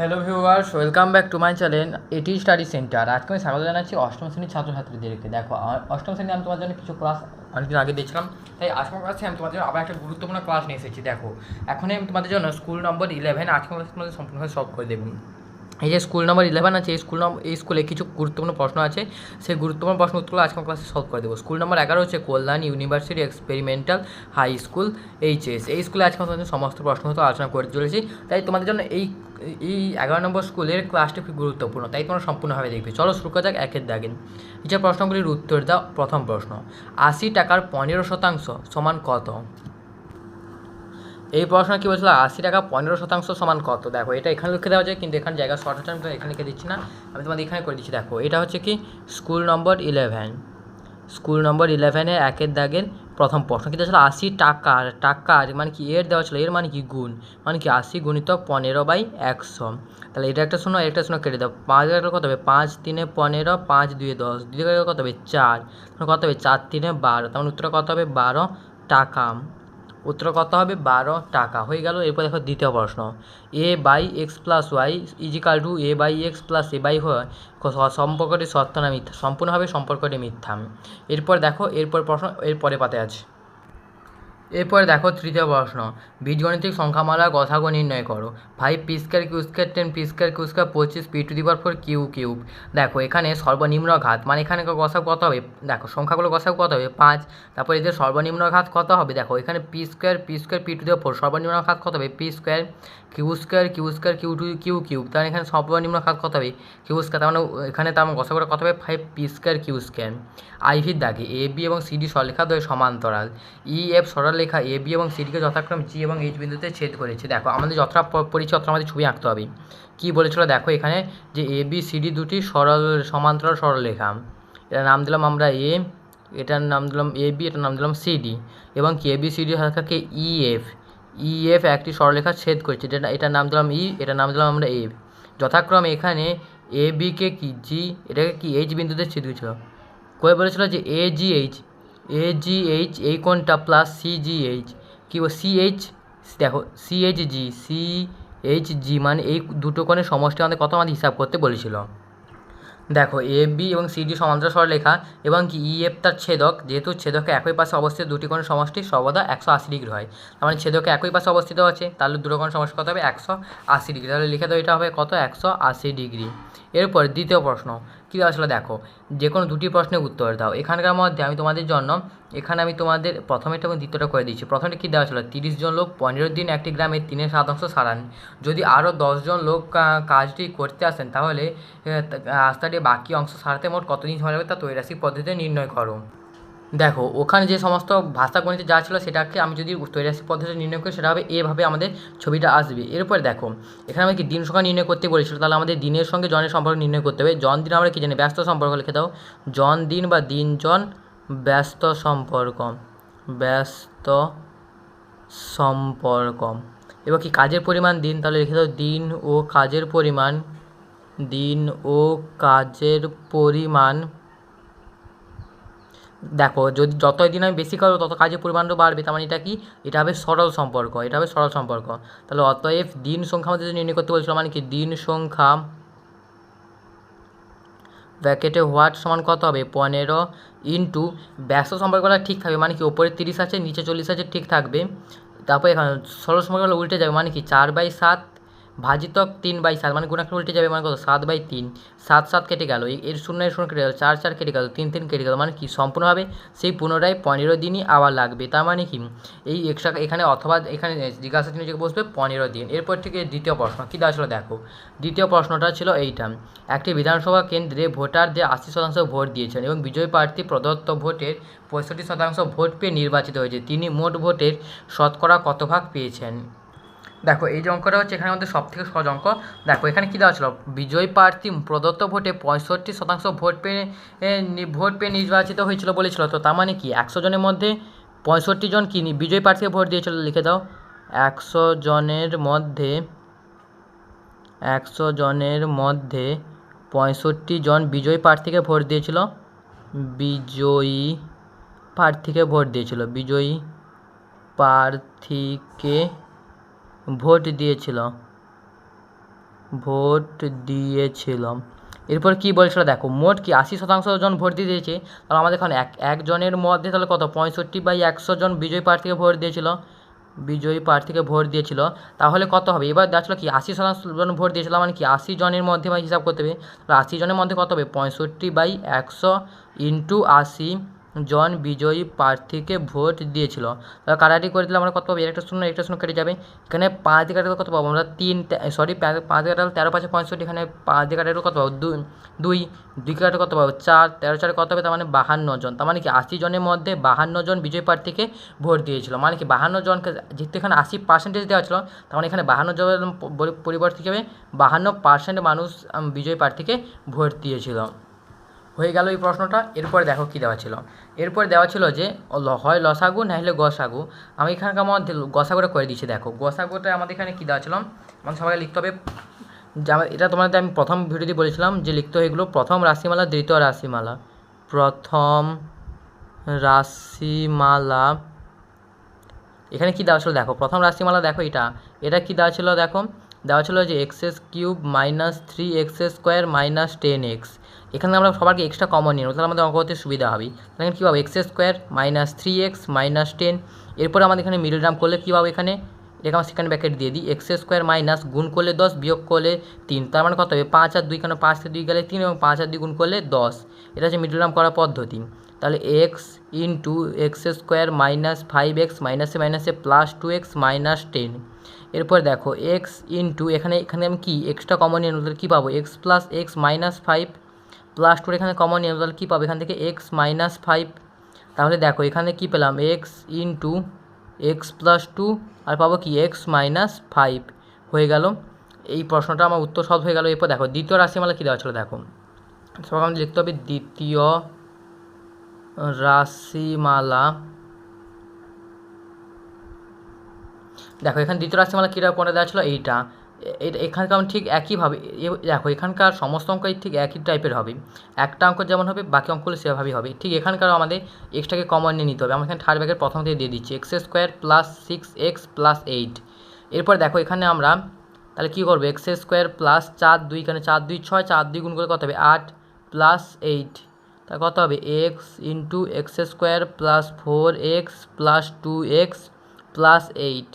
Hello viewers welcome back to my channel এটি study centre আজকে আমি স্বাগত জানাচ্ছি অষ্টম শ্রেণির ছাত্রছাত্রীদেরকে। দেখো অষ্টম শ্রেণি আমি তোমার জন্য কিছু ক্লাস অনেকদিন আগে দিয়েছিলাম তাই আজকের ক্লাসে আমি তোমাদের জন্য আবার একটা গুরুত্বপূর্ণ ক্লাস নিয়ে এসেছি। দেখো এখন আমি তোমাদের জন্য স্কুল নম্বর ইলেভেন আজকে তোমাদের সম্পূর্ণভাবে সলভ করে দেবো। এই যে স্কুল নম্বর ইলেভেন আছে, এই স্কুল নম্বর এই স্কুলে কিছু গুরুত্বপূর্ণ প্রশ্ন আছে। সেই গুরুত্বপূর্ণ প্রশ্ন উত্তরগুলো আজকের ক্লাসে সলভ করে দেবো। স্কুল নম্বর এগারো হচ্ছে Kalyan university experimental high school HS এই স্কুলে আজকে তোমাদের সমস্ত প্রশ্ন হতো আলোচনা করে চলেছি। তাই তোমাদের জন্য এই এই এগারো নম্বর স্কুলের ক্লাসটি খুব গুরুত্বপূর্ণ। তাই তোমরা সম্পূর্ণভাবে দেখবে। চলো শুরু করা যাক একের দাগিন এই যে প্রশ্নগুলির উত্তর দাও। প্রথম প্রশ্ন, আশি টাকার পনেরো শতাংশ সমান কত? এই পড়াশোনা কী বলছিল? আশি টাকা পনেরো শতাংশ সমান কত? দেখো, এটা এখানে লিখে দেওয়া যায় কিন্তু এখানে জায়গা শর্ট হচ্ছে আমি এখানে লিখে দিচ্ছি না। আমি তোমাদের এখানে করে দিচ্ছি, দেখো। এটা হচ্ছে কি? School number eleven school number ইলেভেনে একের দাগের প্রথম প্রশ্ন কিন্তু ছিল আশি টাকার টাকার মানে কি? এর দেওয়া ছিল, এর মানে কি? গুণ। মানে কি? আশি গুণিত পনেরো বাই একশো। তাহলে এটা একটা শোনো একটা শোনো কেটে দাও। পাঁচ একটা কত হবে? পাঁচ তিনে পনেরো, পাঁচ দুয়ে দশ। দুই গেলে কত হবে? চার। কত হবে? চার তিনে বারো। তার মানে উত্তরটা কত হবে? বারো টাকা। উত্তর কত হবে? বারো টাকা। হয়ে গেল। এরপর দেখো দ্বিতীয় প্রশ্ন। A by X plus Y equal to A by X plus A by সম্পর্কটি সত্য না মিথ্যা? সম্পূর্ণভাবে সম্পর্কটি মিথ্যা। এরপর দেখো, এরপর প্রশ্ন, এরপরে পাতে আছে। এরপরে দেখো তৃতীয় প্রশ্ন, বীজগণিতিক সংখ্যামালা গসাগু নির্ণয় করো। Five P square Q square ten P square Q square পঁচিশ P to the power four Q cube দেখো, এখানে সর্বনিম্ন ঘাত মানে এখানে গসাগু কত হবে? দেখো, সংখ্যাগুলো গসাগু কত হবে? পাঁচ। তারপর এদের সর্বনিম্ন ঘাত কত হবে? দেখো, এখানে P square P square P to the four সর্বনিম্ন ঘাত কত হবে? P square Q square Q square Q to Q cube তার মানে এখানে সর্বনিম্ন ঘাত কত হবে? কিউ স্কোয়ার তার মানে এখানে তার গসাগুলো কত হবে? Five P square Q square আইভির দাগে এ বি এবং সিডি সরলেখা দ্বয় সমান্তরাল। ই এফ সরলরেখা এ বি এবং সিডিকে যথাক্রমে জি এবং এইচ বিন্দুতে ছেদ করেছে। দেখো, আমাদের প- পরিচয় অতটা আমাদের ছবি আঁকতে হবে। কী বলেছিল? দেখো, এখানে যে এ বি সিডি দুটি সরল, সমান্তরাল সরলরেখা। এটার নাম দিলাম আমরা এ এটার নাম দিলাম এ বি এটার নাম দিলাম সিডি এবং কি? বি সিডি থাকে ই এফ ই এফ একটি সরলরেখা ছেদ করেছে। যেটা, এটার নাম দিলাম ই এটার নাম দিলাম আমরা এ যথাক্রমে এখানে এ বিকে কি জি এটাকে কি? এইচ বিন্দুতে ছেদ করেছিল। কয়ে বলেছিল যে এ G H A G H এই কোণটা প্লাস সি জি এইচ কী সি দেখো C G C H G মানে এই দুটো কোণের সমষ্টি আমাদের কত আমাদের হিসাব করতে বলেছিল? দেখো এ বি এবং সিডি সমান্তরাল সরলরেখা এবং কি ই এফ তার ছেদক, যেহেতু ছেদকে একই পাশে অবস্থিত দুটি কোণের সমষ্টি সর্বদা একশো আশি ডিগ্রি হয়। তার মানে ছেদকে একই পাশে অবস্থিত আছে, তাহলে দুটো কোণের সমষ্টি কত হবে? একশো আশি ডিগ্রি। তাহলে লিখে দাও এটা হবে কত? একশো আশি ডিগ্রি। এরপর দ্বিতীয় প্রশ্ন, কী আসলে দেখো যে কোনো দুটি প্রশ্নের উত্তর দাও। এখানকার মধ্যে আমি তোমাদের জন্য, এখানে আমি তোমাদের প্রথমেটা এবং দ্বিতীয়টা করে দিচ্ছি। প্রথমটা কী দেওয়া ছিল, তিরিশ জন লোক পনেরো দিন একটি গ্রামে তিনের শতাংশ সারান। যদি আরও দশজন লোক কাজটি করতে আসেন, তাহলে রাস্তাটি বাকি অংশ সারাতে মোট কতদিন সময় লাগবে তা তৈরাসিক পদ্ধতিতে নির্ণয় করো। দেখো, ওখানে যে সমস্ত ভাষা গণিতে যা ছিল সেটাকে আমি যদি তৈরাসিক পদ্ধতি নির্ণয় করি, সেটা হবে এভাবে আমাদের ছবিটা আসবে। এরপরে দেখো, এখানে আমাকে দিন সংখ্যা নির্ণয় করতে বলেছিল, তাহলে আমাদের দিনের সঙ্গে জনের সম্পর্ক নির্ণয় করতে হবে। জন দিন আমরা কী জানি, ব্যস্ত সম্পর্ক লিখে দাও। জন দিন বা দিন জন, ব্যস্ত সম্পর্ক ব্যস্ত সম্পর্ক। এবার কি কাজের পরিমাণ দিন, তাহলে লিখে দাও, দিন ও কাজের পরিমাণ, দিন ও কাজের পরিমাণ দেখো, যদি যতই দিন আমি বেশি করব, তত কাজের পরিমাণও বাড়বে। তার মানে এটা কি? এটা হবে সরল সম্পর্ক, এটা হবে সরল সম্পর্ক। তাহলে অতএব দিন সংখ্যা আমাদের নির্ণয় করতে বলছিল মানে কি? দিন সংখ্যা ব্র্যাকেটে হোয়াট সমান কত হবে? পনেরো ইন্টু ব্যস্ত সম্পর্কটা ঠিক থাকবে মানে কি? ওপরে তিরিশ আছে, নিচে চল্লিশ আছে, ঠিক থাকবে। তারপর এখানে সরল সম্পর্কগুলো উল্টে যাবে মানে কি? চার বাই সাত ভাজিতক তিন বাই সাত মানে গুণাকার উল্টে যাবে মানে কত? সাত বাই তিন। সাত সাত কেটে গেল। এর শূন্য শূন্য কেটে গেল। চার চার কেটে গেল। তিন তিন কেটে গেল। মানে কি? সম্পূর্ণভাবে সেই পুনরায় পনেরো দিনই আবার লাগবে। তার মানে কি? এই এক্সট্রা এখানে অথবা এখানে জিজ্ঞাসা চিহ্ন বসবে পনেরো দিন। এরপর থেকে দ্বিতীয় প্রশ্ন। কী দেওয়া ছিল? দেখো। দ্বিতীয় প্রশ্নটা ছিল এইটা। একটি বিধানসভা কেন্দ্রে ভোটারদের আশি শতাংশ ভোট দিয়েছেন এবং বিজয়ী প্রার্থী প্রদত্ত ভোটের পঁয়ষট্টি শতাংশ ভোট পেয়ে নির্বাচিত হয়েছে। তিনি মোট ভোটের শতকরা কত ভাগ পেয়েছেন? দেখো, এই যে অঙ্কটা হচ্ছে এখানে আমাদের সব থেকে সহজ অঙ্ক। দেখো, এখানে কী দেওয়া ছিল? বিজয়ী প্রার্থী প্রদত্ত ভোটে পঁয়ষট্টি শতাংশ ভোট পেয়ে ভোট পেয়ে নির্বাচিত হয়েছিল বলেছিল। তো তার মানে কি? একশো জনের মধ্যে পঁয়ষট্টি জন কি বিজয়ী প্রার্থীকে ভোট দিয়েছিল লিখে দাও। একশো জনের মধ্যে, একশো জনের মধ্যে পঁয়ষট্টি জন বিজয়ী প্রার্থীকে ভোট দিয়েছিল। বিজয়ী প্রার্থীকে ভোট দিয়েছিল। বিজয়ী প্রার্থীকে ভোট দিয়েছিল। ভোট দিয়েছিল। এরপর কি বলছিল? দেখো, মোট কি আশি শতাংশ জন ভোট দিয়ে দিয়েছে। তাহলে আমাদের এখন এক একজনের মধ্যে তাহলে কত? পঁয়ষট্টি বাই একশো জন বিজয়ী প্রার্থীকে ভোট দিয়েছিল। বিজয়ী প্রার্থীকে ভোট দিয়েছিল। তাহলে কত হবে? এবার দেখল কি আশি শতাংশ জন ভোট দিয়েছিল মানে কি আশি জনের মধ্যে মানে হিসাব করতে হবে। তাহলে আশি জনের মধ্যে কত হবে? পঁয়ষট্টি বাই একশো ইন্টু আশি জন বিজয়ী প্রার্থীকে ভোট দিয়েছিল। কাটাটি করে দিলে আমরা কত পাবো? একটা শূন্য একটা শূন্য কেটে যাবে। এখানে পাঁচ দিয়ে কত পাবো? আমরা তিন সরি পাঁচ দিয়ে তেরো, পাঁচে, পঁয়ষট্টি, এখানে পাঁচ দিয়ে কাটালে কত পাবো? দুই দুই দুই কাটালে কত পাবো? চার, তেরো, চারে কত হবে? তার মানে বাহান্ন জন। তার মানে কি? আশি জনের মধ্যে বাহান্ন জন বিজয়ী প্রার্থীকে ভোট দিয়েছিল। মানে কি? বাহান্ন জনকে যেহেতু এখানে আশি পার্সেন্টেজ দেওয়া ছিল, তার মানে এখানে বাহান্ন জন পরিবর্তে কী বাহান্ন পার্সেন্ট মানুষ বিজয়ী প্রার্থীকে ভোট দিয়েছিল। হয়ে গেল এই প্রশ্নটা। এরপরে দেখো কী দেওয়া ছিল। এরপর দেওয়া ছিল যে হয় লসাগু না হলে গসাগু। আমি এখানকার মধ্যে গসাগুটা করে দিচ্ছি, দেখো। গসাগুটা আমাদের এখানে কী দেওয়া ছিল? আমাদের সবাইকে লিখতে হবে। এটা তোমাদের আমি প্রথম ভিডিওতে বলেছিলাম যে, লিখতে হয় এগুলো প্রথম রাশিমালা, দ্বিতীয় রাশিমালা। প্রথম রাশিমালা। এখানে কি দেওয়া ছিল? দেখো, প্রথম রাশিমালা দেখো এটা। এটা কি দেওয়া ছিল? দেখো, দেওয়া ছিল যে, X S cube minus three X square minus ten X. এখানে আমরা সবাইকে এক্সট্রা কমন নিয়ে নেব। তাহলে আমাদের অঙ্ক করতে সুবিধা হবে। তাহলে কী পাবো? X square minus three X minus ten এরপরে আমাদের এখানে মিডল টার্ম করলে কী পাবো এখানে? এটাকে আমরা সেকেন্ড ব্যাকেট দিয়ে দিই। এক্স স্কোয়ার মাইনাস গুণ করলে দশ, বিয়োগ করলে তিন। তার মানে কত হবে? পাঁচ আর দুই কেন পাঁচ দুই গেলে তিন এবং পাঁচ আর দুই গুণ করলে দশ। এটা হচ্ছে মিডল টার্ম করার পদ্ধতি। তাহলে X into X square minus five X মাইনাসে মাইনাসে plus two X minus ten এরপর দেখো এক্স ইন্টু এখানে এখানে আমি কি এক্সট্রা কমন নিয়ে কী পাবো? X plus X minus five plus টুর এখানে কমন নিয়ে তাহলে কী পাবো? এখান থেকে এক্স মাইনাস ফাইভ তাহলে দেখো এখানে কী পেলাম? X into X plus two আর পাবো কি? এক্স মাইনাস ফাইভ হয়ে গেল। এই প্রশ্নটা আমার উত্তর সব হয়ে গেল। এরপর দেখো, দ্বিতীয় রাশিমালা কী দেওয়া ছিল? দেখো সব আমাদের লিখতে হবে দ্বিতীয় রাশিমালা। দেখো, এখানে দ্বিতীয় রাশিমালা কীরকম করে দেওয়া ছিল? এইটা। এখানকার ঠিক একইভাবে দেখো এখানকার সমস্ত অঙ্কই ঠিক একই টাইপের হবে। একটা অঙ্ক যেমন হবে, বাকি অঙ্কগুলো সেভাবেই হবে। ঠিক এখানকারও আমাদের এক্সটাকে কমন নিয়ে নিতে হবে। আমরা এখানে থার্ড ব্যাগের প্রথম থেকে দিয়ে দিচ্ছি। X square plus six X plus eight এরপর দেখো এখানে আমরা তাহলে কী করব? এক্স স্কোয়ার প্লাস চার দুই এখানে চার দুই ছয়, চার দুই গুণ করে কত হবে? আট প্লাস এইট তাহলে কত হবে? X into X square plus four X plus two X plus eight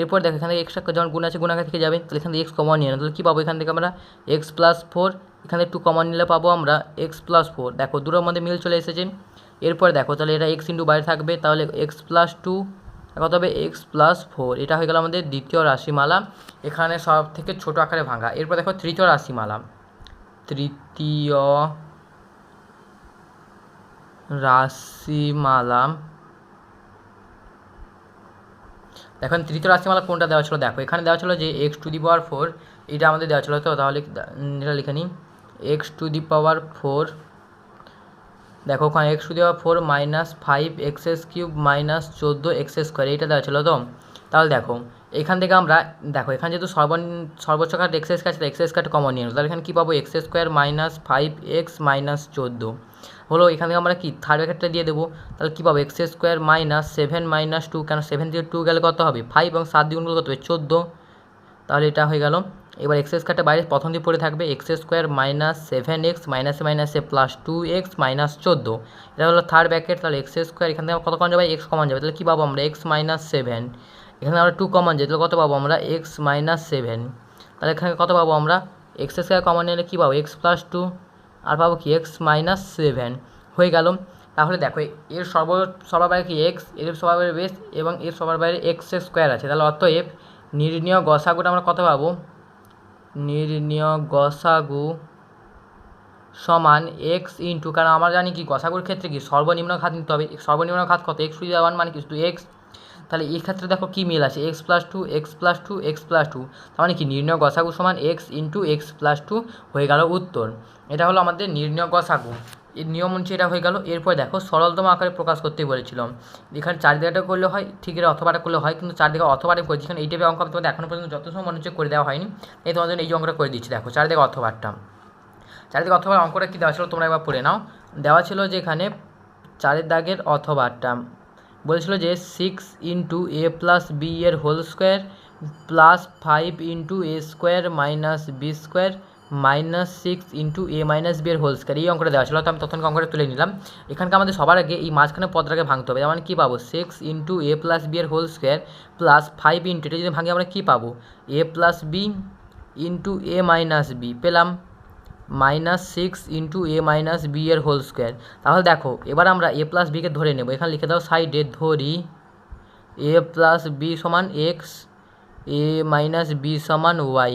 এরপর দেখো, এখানে এক্সট্রা যখন গুণ আছে গুণাকার থেকে যাবে, তাহলে এখান থেকে এক্স কমন নিয়ে তাহলে কী পাবো? এখান থেকে আমরা এক্স প্লাস ফোর এখানে একটু কমন নিলে পাবো আমরা এক্স প্লাস ফোর দেখো, দুটোর মধ্যে মিল চলে এসেছে। এরপর দেখো, তাহলে এটা এক্স ইন্টু বাইরে থাকবে, তাহলে এক্স প্লাস টু কত হবে এক্স প্লাস ফোর এটা হয়ে গেল আমাদের দ্বিতীয় রাশিমালা। এখানে সব থেকে ছোটো আকারে ভাঙা। এরপর দেখো, তৃতীয় রাশিমালা। তৃতীয় রাশিমালা এখন তৃতীয় রাশিমালা কোনটা দেওয়া ছিল? দেখো, এখানে দেওয়া ছিল যে X to the power four এটা আমাদের দেওয়া ছিল। তো তাহলে এটা লিখে নিই। X to the power four দেখো, ওখানে X to the power four minus five X S cube minus চোদ্দ এক্স স্কোয়ার এইটা দেওয়া ছিল তো? তাহলে দেখো এখান থেকে আমরা, দেখো, এখানে যেহেতু সর্বনিম্ন সর্বোচ্চ কাট এক্স এস কাছে এক্স এস কাট কমন নিয়ে তাহলে এখানে কী পাবো? X square minus five X minus চোদ্দ। হলো, এখান থেকে আমরা কি? থার্ড ব্র্যাকেটটা দিয়ে দেবো। তাহলে কী পাবো? X square minus seven minus two, কেন সেভেন থেকে টু গেলে কত হবে? ফাইভ এবং সাত দ্বিগুণ কত হবে? চোদ্দ। তাহলে এটা হয়ে গেল। এবার এক্স স্কোয়ারটা বাইরে, প্রথম দিয়ে পড়ে থাকবে x square minus seven x মাইনাসে মাইনাসে প্লাস টু এক্স মাইনাস চোদ্দ। এটা হলো থার্ড ব্র্যাকেট তাহলে এক্স স্কোয়ার এখান থেকে কত কমন যাবে? এক্স কমন যাবে। তাহলে কী পাবো আমরা? X minus seven. এখানে আমরা টু কমন তাহলে কত পাবো আমরা এক্স মাইনাস সেভেন তাহলে এখানে কত পাবো আমরা? এক্স স্কোয়ার কমন নিলে কী পাবো? এক্স প্লাস টু আর পাবো কি? এক্স মাইনাস সেভেন হয়ে গেল। তাহলে দেখো, এর সর্ব, সবার বাইরে কি? এক্সের সবার বাইরে বেস এবং এর সবার বাইরে এক্স স্কোয়ার আছে। তাহলে অতএব নির্ণীয় গসাগুটা আমরা কত পাবো? নির্ণীয় গসাগু সমান এক্স ইন্টু কারণ আমরা জানি কি, গসাগুর ক্ষেত্রে কি? সর্বনিম্ন খাত নিতে হবে। সর্বনিম্ন খাত কত? এক্স টু ওয়ান মানে কি? শুধু এক্স তাহলে এই ক্ষেত্রে দেখো কী মিল আছে? X plus two x plus two x plus two তার মানে কি? নির্ণয় গসাগু সমান x into x plus two হয়ে গেল উত্তর। এটা হলো আমাদের নির্ণয় গসাগু। এর নিয়ম অনুযায়ী এটা হয়ে গেল। এরপর দেখো সরলতম আকারে প্রকাশ করতে বলেছিলাম এখানে চারদিকে করলে হয়, ঠিক এটা অথবাটা করলে হয়, কিন্তু চারদিকে অথবারে করেছি। কারণ এই টাইপের অঙ্ক আমি তোমাদের এখনও পর্যন্ত যত সময় মনে হচ্ছে করে দেওয়া হয়নি এই তোমাদের এই অঙ্কটা করে দিচ্ছি। দেখো চারদিকে অথবারটা চারিদিকে অথবা অঙ্কটা কী দেওয়া ছিল? তোমরা একবার পড়ে নাও। দেওয়া ছিল যে এখানে চারের দাগের অথবাটা বলেছিল যে six into a plus b এর whole square plus five into a square minus b square minus six into a minus b এর হোল স্কোয়ার এই অঙ্কটা দেওয়া ছিল। তো আমি তখন অঙ্কটা তুলে নিলাম। এখানকার আমাদের সবার আগে এই মাঝখানে পদটাকে ভাঙতে হবে। মানে কী পাবো? Six into a plus b এর whole square plus five into এটা যদি ভাঙি আমরা কী পাবো? A plus b into a minus b পেলাম। Minus six into a minus b এর হোল স্কোয়ার তাহলে দেখো, এবার আমরা এ প্লাস বিকে ধরে নেব। এখানে লিখে দাও সাইডে ধরি এ প্লাস বি সমান এক্স এ মাইনাস বি সমান ওয়াই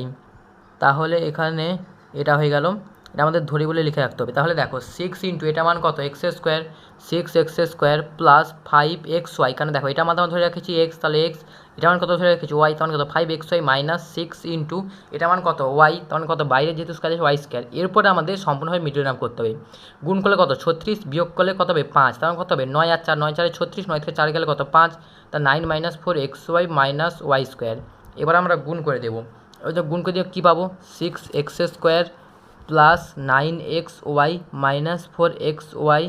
তাহলে এখানে এটা হয়ে গেল এটা আমাদের ধরি বলে লিখে রাখতে হবে। তাহলে দেখো সিক্স ইন্টু এটা মান কত? X square six x square plus five x y কারণ দেখো, এটা মান আমরা ধরে রেখেছি এক্স তাহলে এক্স এটা মান কত ধরে রেখেছি? ওয়াই তখন কত? Five x y minus six into এটা মান কত? ওয়াই তখন কত? বাইরে যেহেতু স্কোয়ার আছে ওয়াই স্কোয়ার এরপরে আমাদের সম্পূর্ণভাবে মিডিল নাম করতে হবে। গুণ করলে কত? ছত্রিশ, বিয়োগ করলে কত হবে? পাঁচ। তখন কত হবে? নয় আর চার, নয় চারে ছত্রিশ, নয় থেকে চার গেলে কত? পাঁচ। তা nine minus four x y minus y square এবার আমরা গুণ করে দেবো। ওই যে গুণ করে দিয়ে কী পাবো? Six x square plus nine x y minus four x y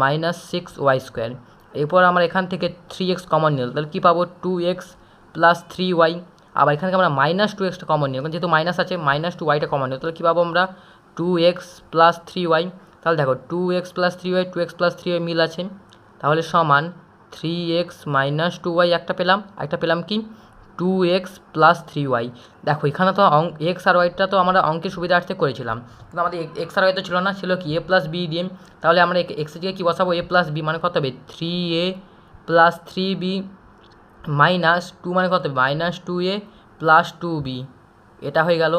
minus six y square এরপর আমরা এখান থেকে থ্রি এক্স কমন নিলাম তাহলে কী পাবো? Two x plus three y আবার এখান থেকে আমরা মাইনাস টু এক্সটা কমন নিলাম যেহেতু মাইনাস আছে মাইনাস টু ওয়াইটা কমন নিলাম তাহলে কী পাবো আমরা? Two x plus three y তাহলে দেখো two x plus three y two x plus three y মিল আছে। তাহলে সমান three x minus two y একটা পেলাম। একটা পেলাম কি? Two x plus three y দেখো, এখানে তো অঙ্ক এক্স আর ওয়াইটা তো আমরা অঙ্কের সুবিধার্থে করেছিলাম। কিন্তু আমাদের এক্স আর ওয়াই তো ছিল না, ছিল কি? এ প্লাস বি দিয়ে। তাহলে আমরা এক্সের জায়গায় কী বসাবো? এ প্লাস বি মানে কত হবে? Three a plus three b minus two মানে কত হবে? Minus two a plus two b এটা হয়ে গেল।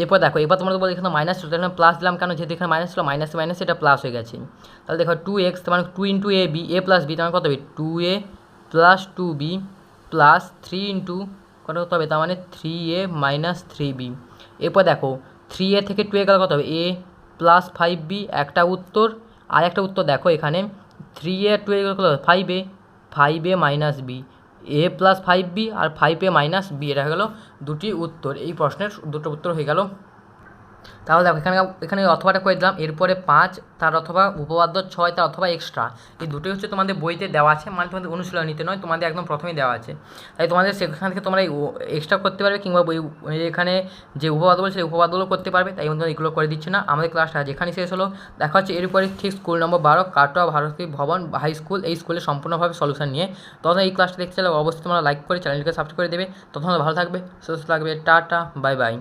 এরপর দেখো এবার তোমরা বলো এখানে মাইনাস ছিল, তাহলে প্লাস দিলাম কেন? যেহেতু এখানে মাইনাস ছিল মাইনাস মাইনাস এটা প্লাস হয়ে গেছে। তাহলে দেখো টু এক্স মানে two into a b a plus b তার কত হবে? Two a plus two b plus three into কত হতে হবে? তার মানে three a minus three b এরপর দেখো থ্রি এ থেকে টু এ গেলে কত হবে? এ প্লাস ফাইভ বি একটা উত্তর। আর একটা উত্তর দেখো এখানে থ্রি এ টু এ কত five a five a minus b a plus five b R five a minus b এটা হয়ে গেলো দুটি উত্তর। এই প্রশ্নের দুটো উত্তর হয়ে গেল। তাহলে দেখো, এখানে এখানে অথবাটা করে দিলাম, এরপরে পাঁচ, তার অথবা উপপাদ্য ছয়, তার অথবা এক্সট্রা এই দুটোই হচ্ছে তোমাদের বইতে দেওয়া আছে মানে তোমাদের অনুশীলনীতে নয়, তোমাদের একদম প্রথমেই দেওয়া আছে। তাই তোমাদের সেখান থেকে তোমরা এক্সট্রা করতে পারবে, কিংবা বই এখানে যে উপপাদ্য বলছে সেই উপপাদ্যগুলো করতে পারবে, তাই তোমাদের এগুলো করে দিচ্ছে না। আমাদের ক্লাসটা যেখানে শেষ হলো। দেখা হচ্ছে এরপরে ঠিক স্কুল নম্বর বারো, কাটোয়া ভারতী ভবন হাই স্কুল এই স্কুলে সম্পূর্ণভাবে সলিউশন নিয়ে। তখন এই ক্লাসটা দেখতে চাইলে অবশ্যই তোমরা লাইক করে চ্যানেলকে সাবস্ক্রাইব করে দেবে। তখন ভালো থাকবে, সুস্থ থাকবে, টাটা বাই বাই